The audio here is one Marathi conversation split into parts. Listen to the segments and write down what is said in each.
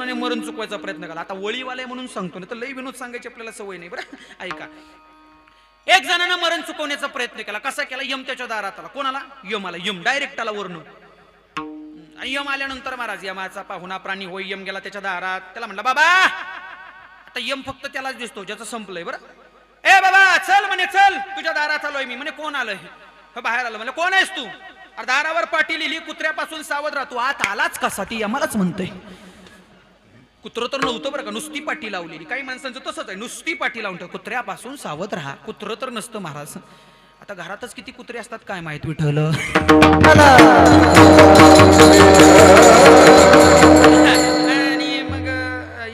जणांनी मरण चुकवायचा प्रयत्न केला. आता वळीवाले म्हणून सांगतो ना तर लई विनोद सांगायची आपल्याला सवय नाही. बरं? ऐका. एक जणानं मरण चुकवण्याचा प्रयत्न केला. कसा केला? यम त्याच्या दारात आला. कोणाला? यम आला. यम. डायरेक्ट आला वर्ण आणि यम आल्यानंतर महाराज यमाचा पाहुणा प्राणी होय यम गेला त्याच्या दारात. त्याला म्हणला बाबा! आता यम फक्त त्यालाच दिसतो ज्याचं संपलंय. बरं? ए बाबा चल म्हणे चल. तुझ्या दारात आलोय मी. म्हणे कोण आलोय हो, बाहेर आलं. म्हणजे कोण आहेस तू? दारावर पाटी लिहिली कुत्र्यापासून सावध राहतो आत आलाच कसा ती यमालाच म्हणतोय. कुत्र तर नव्हतं बरं का नुसती पाठी लावलेली. काही माणसांचं तसंच आहे नुसती पाठी लावून ठेव. कुत्र्यापासून सावध राहा. कुत्र तर नसतं महाराज. आता घरातच किती कुत्रे असतात काय माहीत विठल आणि मग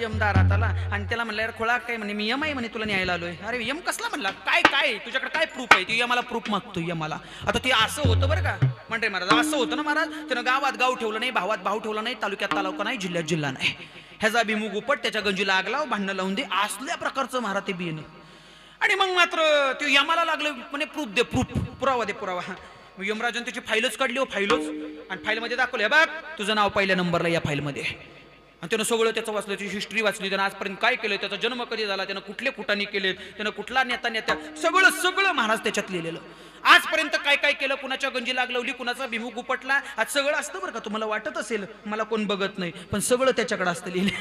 यम आणि त्याला म्हणलं यार खोळा काय म्हणे? मी यम आहे म्हणे तुला न्यायला आलोय. अरे यम कसला म्हणला? काय काय? तुझ्याकडे काय प्रूफ आहे? तू यमाला प्रूफ मागतो यमाला. आता ते असं होतं बरं का. म्हणते महाराज असं होतं ना महाराज? त्यानं गावात गाव ठेवलं नाही भावात भाव ठेवला नाही तालुक्यात तालुका नाही जिल्ह्यात जिल्हा नाही. ह्याचा भिमुख उपट त्याच्या गंजीला लागला भांडणं लावून दे असल्या प्रकारचं महाराज ते बियणं. आणि मग मात्र ते यमाला लागलं म्हणे प्रूफ दे प्रूफ पुरावा दे पुरावा. मग यमराजन त्याची फाईलच काढली हो फाईलच. आणि फाईलमध्ये दाखवलं "हे बघ तुझं नाव पहिल्या नंबरला या फाईलमध्ये. आहे." आणि त्यानं सगळं त्याचं वाचलं त्याची हिस्ट्री वाचली त्यानं आजपर्यंत काय केलं त्याचा जन्म कधी झाला त्यानं कुठले कुटाने केले त्यानं कुठला नेता नेत्या सगळं सगळं महाराज त्याच्यात लिहिलेलं. आजपर्यंत काय काय केलं कुणाच्या गंजी लागलवली कुणाचा भिमुख उपटला आज सगळं असतं बरं का तुम्हाला वाटत असेल मला कोण बघत नाही पण सगळं त्याच्याकडे असतं लिहिले.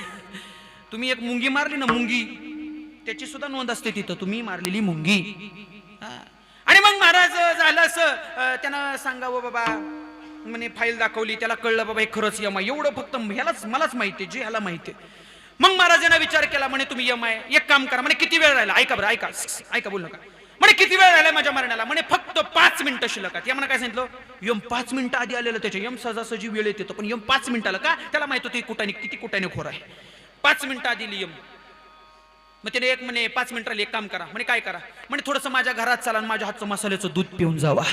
तुम्ही एक मुंगी मारली ना मुंगी त्याची सुद्धा नोंद असते तिथं तुम्ही मारलेली मुंगी. हा. आणि मग महाराज झालं असं त्यानं सांगावं बाबा म्हणे फाईल दाखवली त्याला कळलं बाबा हे खरंच यम आहे एवढं फक्त ह्यालाच मलाच माहिती आहे जे ह्याला माहिती आहे. मग महाराजांना विचार केला म्हणे तुम्ही यम आहे एक काम करा म्हणे किती वेळ राहिला? ऐका बरं ऐका ऐका बोल नका. म्हणे किती वेळ राहिला माझ्या मरण्याला म्हणे फक्त पाच मिनिटं शिलकात या यमनं काय सांगितलं? यम पाच मिनिटं आधी आलेलं त्याच्या यम सहजासहजी वेळ येत पण यम पाच मिनिटाला का? त्याला माहीत होती कुठानी किती कुठाने खोर आहे. पाच मिनिटं आधी यम मग त्याने एक म्हणे पाच मिनिटाला एक काम करा. म्हणे काय करा? म्हणे थोडंसं माझ्या घरात चाला आणि माझ्या हातचं मसाल्याचं दूध पिऊन जावा.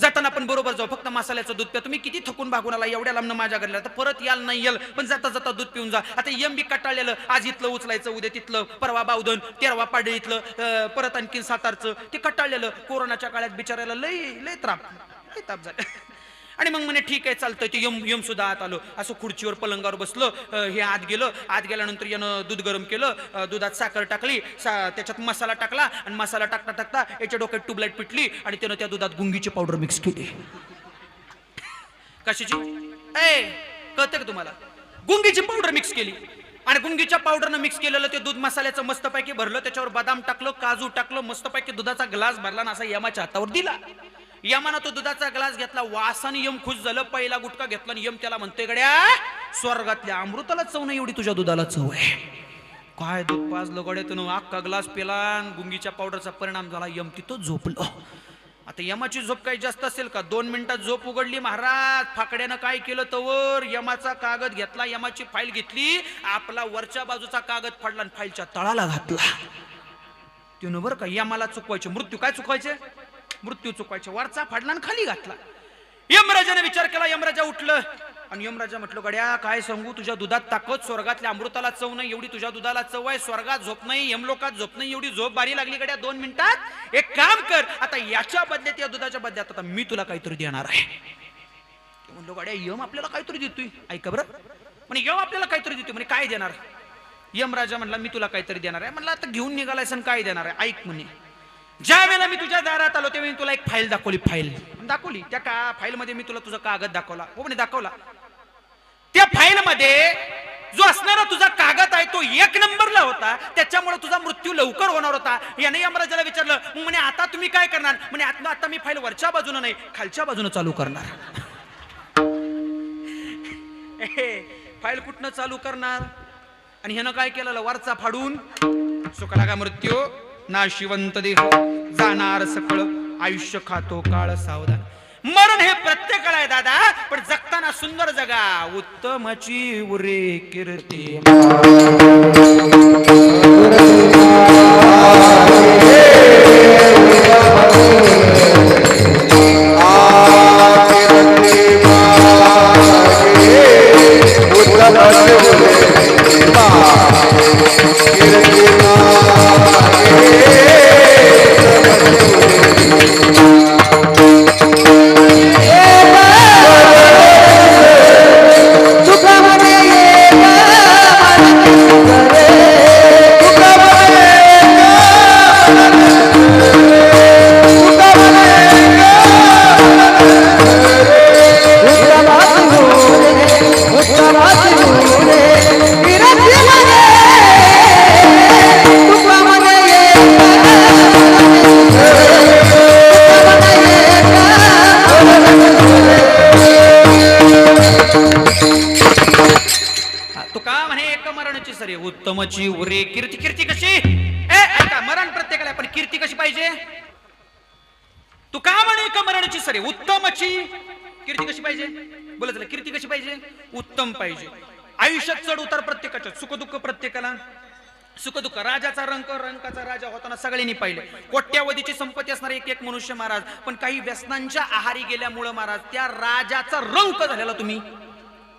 जाताना आपण बरोबर जाऊ. फक्त मसाल्याचं दूध प्या. तुम्ही किती थकून भागून आला एवढ्या लांबनं माझ्या घरला तर परत याल नाही येल. पण जाता जाता दूध पिऊन जा. आता यम बी कटाळलेलं. आज इथलं उचलायचं उद्या तिथलं. परवा बावधन तेरवा पाडे इथलं. परत आणखीन सातारचं. ते कटाळलेलं. कोरोनाच्या काळात बिचारायला लय लय त्राप. लय ताप झाला. आणि मग म्हणे ठीक आहे चालतंय ते यम यम सुद्धा आत आलो. असं खुर्चीवर पलंगावर बसलं हे आत गेलं. आत गेल्यानंतर यानं दूध गरम केलं दुधात साखर टाकली सा- त्याच्यात मसाला टाकला आणि मसाला टाकता टाकता याच्या डोक्यात ट्यूबलाईट पिटली आणि त्यानं त्या दुधात गुंगीची पावडर मिक्स केली. कशाची? ए कळतं का तुम्हाला? गुंगीची पावडर मिक्स केली. आणि गुंगीच्या पावडरनं मिक्स केलेलं ते दूध मसाल्याचं मस्तपैकी भरलं त्याच्यावर बदाम टाकलं काजू टाकलं मस्तपैकी दुधाचा ग्लास भरला आणि असा यमाच्या हातावर दिला. यमानं तो दुधाचा ग्लास घेतला वासान यम खुश झालं पहिला गुटका घेतला आणि यम त्याला म्हणते गड्या स्वर्गातल्या अमृताला चव नाही एवढी तुझ्या दुधाला चव आहे. काय दूध पाजलं गड्यातून अख्खा ग्लास पेला गुंगीच्या पावडरचा परिणाम झाला यम तिथं झोपलं. आता यमाची झोप काही जास्त असेल का? दोन मिनिटात झोप उघडली महाराज फाकड्यानं काय केलं तवर? यमाचा कागद घेतला यमाची फाईल घेतली आपला वरच्या बाजूचा कागद फाडला आणि फाईलच्या तळाला घातला. त्यानं बरं का यमाला चुकवायचे मृत्यू काय चुकवायचे? मृत्यू चुकवायचे वरचा फाडला आणि खाली घातला. यमराजाने विचार केला यमराजा उठलं. आणि यमराजा म्हटलं गड्या काय सांगू? तुझ्या दुधात ताकद स्वर्गातल्या अमृताला चव नाही. एवढी तुझ्या दुधाला चव आहे. स्वर्गात झोप नाही यमलोकात झोप नाही. एवढी झोप बारी लागली गड्या दोन मिनिटात. एक काम कर आता याच्या बदल्यात या दुधाच्या बदल्यात आता मी तुला काहीतरी देणार आहे. म्हणलो गड्या यम आपल्याला काहीतरी देतोय. ऐका बरं. म्हणे यम आपल्याला काहीतरी देतोय. म्हणे काय देणार? यमराजा म्हणला मी तुला काहीतरी देणार आहे. म्हणलं आता घेऊन निघालायस आणि काय देणार आहे? ऐक म्हणे ज्या वेळेला मी तुझ्या दारात आलो त्यावेळी तुला एक फाईल दाखवली फाईल दाखवली? त्या का फाईल मध्ये मी तुला तुझा कागद दाखवला? हो म्हणे दाखवला. त्या फाईल मध्ये जो असणारा तुझा कागद आहे तो एक नंबरला होता. त्याच्यामुळे तुझा मृत्यू लवकर होणार होता. याने यमराजाला विचारलं मग म्हणे आता तुम्ही काय करणार? म्हणे आता आता मी फाईल वरच्या बाजूने नाही खालच्या बाजूने चालू करणार. फाईल कुठनं चालू करणार? आणि ह्यानं काय केलं वरचा फाडून? सुखाला का मृत्यू. नाशिवंत देह जाणार सकळ आयुष्य खातो काळ सावधान. मरण हे प्रत्येकाला आहे दादा पण जगताना सुंदर जगा उत्तमची उरे कीर्ती. अरे उत्तमची उरे. कीर्ती कीर्ती कशी? ए ऐका मरण प्रत्येकाला पण कीर्ती कशी पाहिजे? तुका म्हणे का मरणची सरे उत्तमची. कीर्ती कशी पाहिजे? बोला चला कीर्ती कशी पाहिजे? उत्तम पाहिजे. आयुष्यात चढ उतार प्रत्येकाच्या सुखदुःख प्रत्येकाला. सुखदुःख राजाचा रंक रंकाचा राजा होताना सगळ्यांनी पाहिले. कोट्यावधीची संपत्ती असणारे एक एक मनुष्य महाराज पण काही व्यसनांच्या आहारी गेल्यामुळं महाराज त्या राजाचा रंक झालेला तुम्ही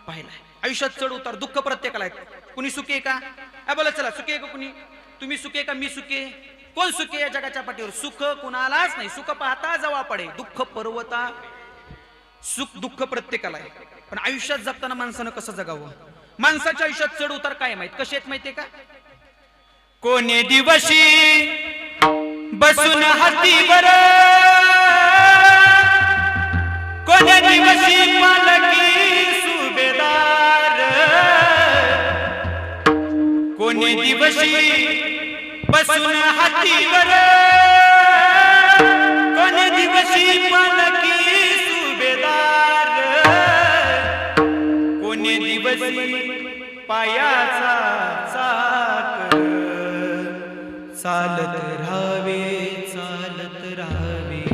पाहिलाय. आयुष्यात चढ उतार दुःख प्रत्येकाला आहेत. कुणी सुखी आहे का? अ, बोला चला सुखी आहे का कुणी? तुम्ही सुखी आहे का? मी सुखी कोण सुखी आहे या जगाच्या पाठीवर? सुख कुणालाच नाही. सुख पाहता जवळ पडे दुःख पर्वता सुख दुःख प्रत्येकाला आहे. पण आयुष्यात जगताना माणसानं कसं जगावं? माणसाच्या आयुष्यात चढ उतार काय माहीत? कसे आहेत माहितीये का? कोणी दिवशी बसून हातीवर कोणी दिवशी पालकी कोणी दिवशी बसून हातीवर. कोणी दिवशी पालकी सुभेदार. कोणी दिवशी पायाचा चाक. चालत राहावे चालत राहावे.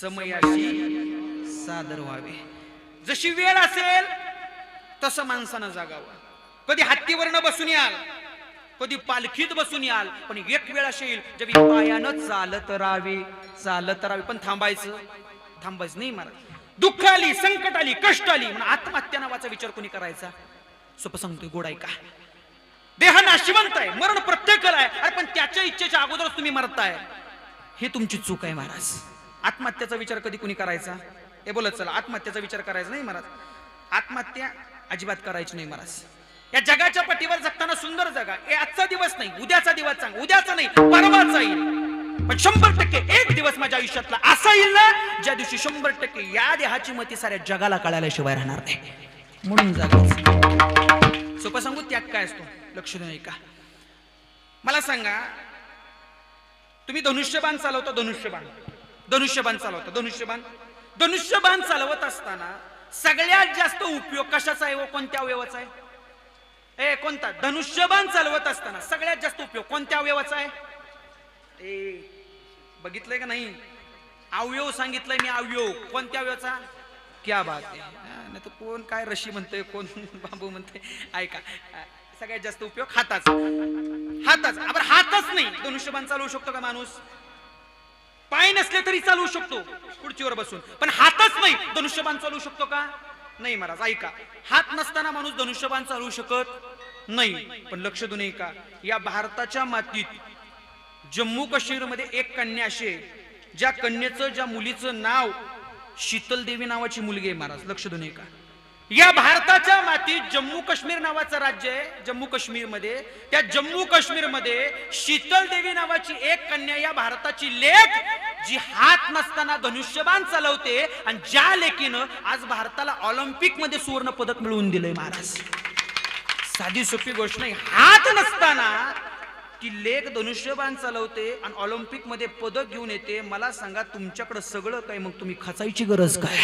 समयाशी सादर व्हावे. जशी वेळ असेल तसं माणसानं जागावं. कधी हत्तीवरनं बसून याल कधी पालखीत बसून याल पण एक वेळ अशी येईल जेव्हा पायानं चालत राहावे चालत राहावे. पण थांबायचं थांबायचं नाही महाराज दुःख आली संकट आली कष्ट आली म्हणून आत्महत्या नावाचा विचार कोणी करायचा? सोपं सांगतोय गोड ऐका. देह नाशिवंत आहे मरण प्रत्येकाला आहे अरे पण त्याच्या इच्छेच्या अगोदरच तुम्ही मरताय. हे तुमची चूक आहे महाराज. आत्महत्याचा विचार कधी कुणी करायचा? हे बोलत चला आत्महत्याचा विचार करायचा नाही महाराज. आत्महत्या अजिबात करायची नाही महाराज. या जगाच्या पाठीवर जगताना सुंदर जगा. हे आजचा दिवस नाही उद्याचा दिवस सांग. उद्याचा नाही परवाचा येईल. पण शंभर टक्के एक दिवस माझ्या आयुष्यातला असा येईल ना ज्या दिवशी शंभर टक्के या देहाची मती साऱ्या जगाला कळाल्याशिवाय राहणार नाही. म्हणून जगायचं सोपं सांगू त्याग काय असतो? लक्ष देऊ का मला सांगा तुम्ही धनुष्यबाण चालवता धनुष्यबाण. धनुष्यबाण चालवता धनुष्यबाण. धनुष्यबाण चालवत असताना सगळ्यात जास्त उपयोग कशाचा आहे व कोणत्या अवयवाचा आहे? ए कोणता? धनुष्यबाण चालवत असताना सगळ्यात जास्त उपयोग कोणत्या अवयवाचा आहे? ए बघितलंय का नाही? अवयव सांगितलंय मी अवयव. कोणत्या अवयवाचा? क्या बात आहे. नाही तर कोण काय रशी म्हणतोय कोण बाबू म्हणते ऐका सगळ्यात जास्त उपयोग हाताचा. हाताचा. आपण हातच नाही. धनुष्यबाण चालवू शकतो का माणूस? पाय नसले तरी चालवू शकतो खुर्चीवर बसून. पण हातच नाही. धनुष्यबाण चालवू शकतो का? नाही महाराज ऐका. हात नसताना माणूस धनुष्यबाण चालवू शकत नाही. पण लक्ष देऊ नये का या भारताच्या मातीत जम्मू काश्मीरमध्ये एक कन्या अशी ज्या कन्येचं ज्या मुलीचं नाव शीतल देवी नावाची मुलगी आहे महाराज. लक्ष देऊ नये का या भारताच्या मातीत जम्मू काश्मीर नावाचं राज्य आहे. जम्मू काश्मीरमध्ये त्या जम्मू काश्मीरमध्ये शीतल देवी नावाची एक कन्या या भारताची लेख जी हात नसताना धनुष्यबाण चालवते आणि ज्या लेकीनं आज भारताला ऑलिम्पिकमध्ये सुवर्ण पदक मिळवून दिलंय महाराज. साधी सोपी गोष्ट नाही. हात नसताना ती लेख धनुष्यबाण चालवते आणि ऑलिम्पिकमध्ये पदक घेऊन येते. मला सांगा तुमच्याकडे सगळं काय? मग तुम्ही खचायची गरज काय?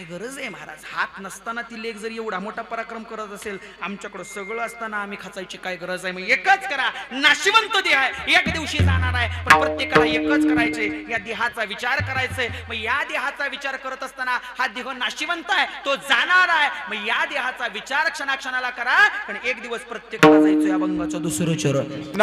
काय गरज आहे महाराज? हात नसताना ती लेख जर एवढा मोठा पराक्रम करत असेल आमच्याकडं सगळं असताना आम्ही खचायची काय गरज आहे? मग एकच करा. नाशिवंत देह आहे. एक दिवशी जाणार आहे. पण प्रत्येकाला एकच करायचे या देहाचा विचार करायचंय. मग या देहाचा विचार करत असताना हा देह नाशिवंत आहे. तो जाणार आहे. मग या देहाचा विचार क्षणाक्षणाला करा. पण एक दिवस प्रत्येकाला जायचो या भंगाचं दुसरं चरण.